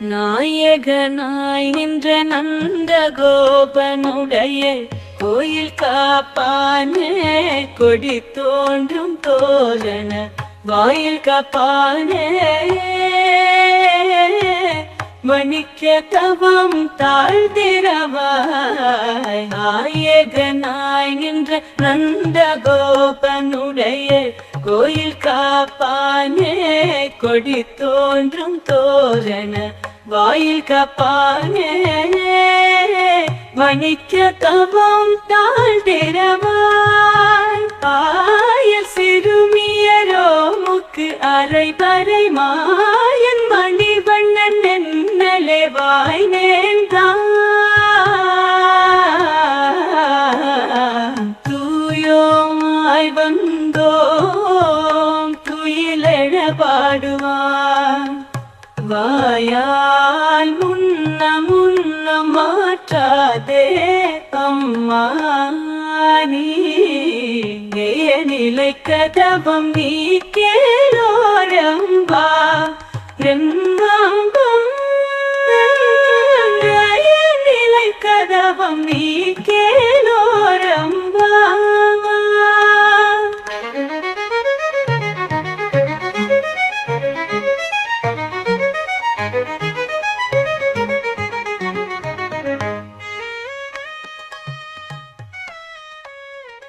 நாயகனாய் நின்ற நந்த கோபனுடைய கோயில் காப்பானே கொடி தோன்றும் தோழன வாயில் காப்பானே. மணிக்க தவம் தாழ்ந்திரவாய் நாயகனாய் நின்ற நந்த கோபனுடைய கோயில் காப்பானே கொடி தோன்றும் தோரண வாயில் காப்பானே. வணிக்க தவம் தாழ்ந்திரவாய் ஆயல் சிறுமியரோ முக்கு அரை பறை மாயன் மணிவண்ணன் என்னலே வாய் நேர்ந்தான் தூயோமாய் வந்தோம் துயிலெழ பாடுவான். வாயால் முன்ன முன்ன மாற்றாதே அம்மா நீ நிலை கதபம் நீ கேளோரம்பா ரெங்கம்பம் நிலை கதபம் நீ கே